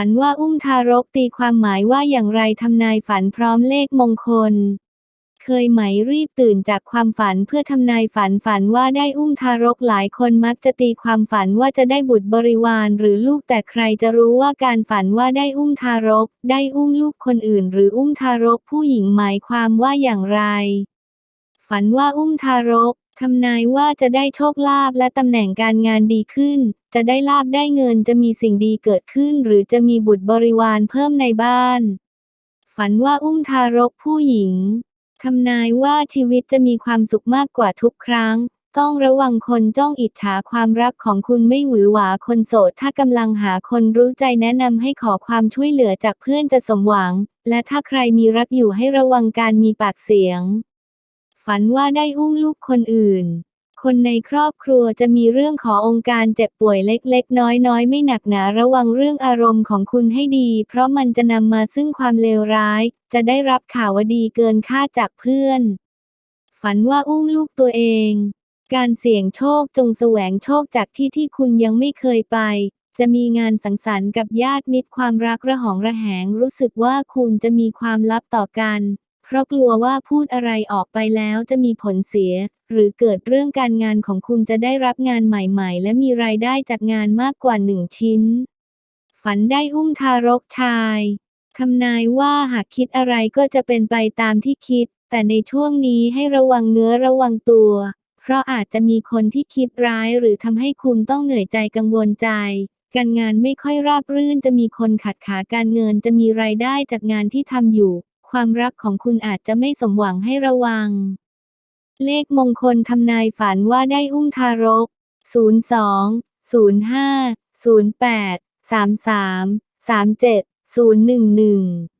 ฝันว่าอุ้มทารกตีความหมายว่าอย่างไรทำนายฝันพร้อมเลขมงคล เคยไหมรีบตื่นจากความฝันเพื่อทำนายฝันฝันว่าได้อุ้มทารกหลายคนมักจะตีความฝันว่าจะได้บุตรบริวารหรือลูกแต่ใครจะรู้ว่าการฝันว่าได้อุ้มทารก ได้อุ้มลูกคนอื่น หรืออุ้มทารกผู้หญิงหมายความว่าอย่างไรฝันว่าอุ้มทารก ทำนายว่าจะได้โชคลาภและตำแหน่งการงานดีขึ้น จะได้ลาบได้เงินจะมีสิ่งดีเกิดขึ้น หรือจะมีบุตรบริวารเพิ่มในบ้าน ฝันว่าอุ้มทารกผู้หญิง ทำนายว่าชีวิตจะมีความสุขมากกว่าทุกครั้ง ต้องระวังคนจ้องอิจฉาความรักของคุณไม่หวือหวาคนโสด ถ้ากำลังหาคนรู้ใจแนะนำให้ขอความช่วยเหลือจากเพื่อนจะสมหวัง และถ้าใครมีรักอยู่ให้ระวังการมีปากเสียง ฝันว่าได้อุ้มลูกคนอื่น คนในครอบครัวจะมีเรื่องขอองค์การเจ็บป่วยเล็กๆ น้อยๆ ไม่หนักหนาระวังเรื่องอารมณ์ของคุณให้ดี เพราะมันจะนำมาซึ่งความเลวร้าย จะได้รับข่าวดีเกินคาดจากเพื่อน ฝันว่าอุ้มลูกตัวเอง การเสี่ยงโชคจงแสวงโชคจากที่ที่คุณยังไม่เคยไปจะมีงานสังสรรค์กับญาติมิตรความรักระหองระแหงรู้สึกว่าคุณจะมีความลับต่อกัน เพราะกลัวว่าพูดอะไรออกไปแล้วจะมีผลเสีย หรือเกิดเรื่องการงานของคุณจะได้รับงานใหม่ๆ และมีรายได้จากงานมากกว่าหนึ่งชิ้น ฝันได้อุ้มทารกชายทำนายว่าหากคิดอะไรก็จะเป็นไปตามที่คิด แต่ในช่วงนี้ให้ระวังเนื้อระวังตัว เพราะอาจจะมีคนที่คิดร้ายหรือทำให้คุณต้องเหนื่อยใจกังวลใจ การงานไม่ค่อยราบรื่นจะมีคนขัดขาการเงินจะมีรายได้จากงานที่ทำอยู่ ความรักของคุณอาจจะไม่สมหวังให้ระวัง เลขมงคลทำนายฝันว่าได้อุ้มทารก 02 05 08 33 37 011